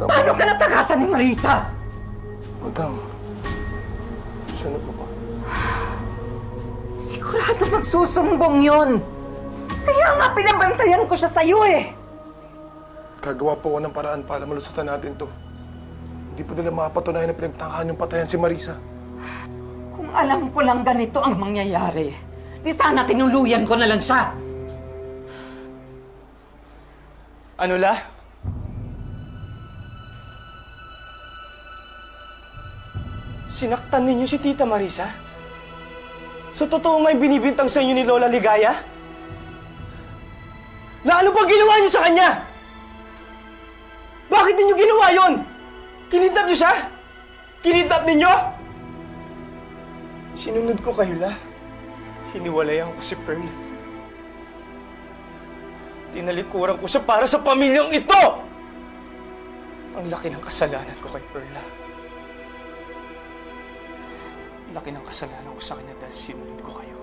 Madam, Paano ka natagasan ni Marisa? madam. Siya na po ba? Sigurado magsusumbong yon. Kaya nga pinabantayan ko siya sa'yo eh. Gagawa po ako ng paraan para malusutan natin to. Hindi po nila mapatunayan na pinagtangkahan yung patayan si Marisa. Kung alam ko lang ganito ang mangyayari, di sana tinuluyan ko na lang siya. Ano la? Sinaktan ninyo si Tita Marisa? So totoo nga yung binibintang sa inyo ni Lola Ligaya? Na ano bang ginawa niyo sa kanya? Bakit ninyo ginawa yon? Kinidnap niyo siya? Kinidnap ninyo? Sinunod ko kayo la. Hiniwalayan ko si Pearl. Tinalikuran ko siya para sa pamilyang ito! Ang laki ng kasalanan ko kay Perla. Laki ng kasalanan ko sa kanya dahil sinunod ko kayo.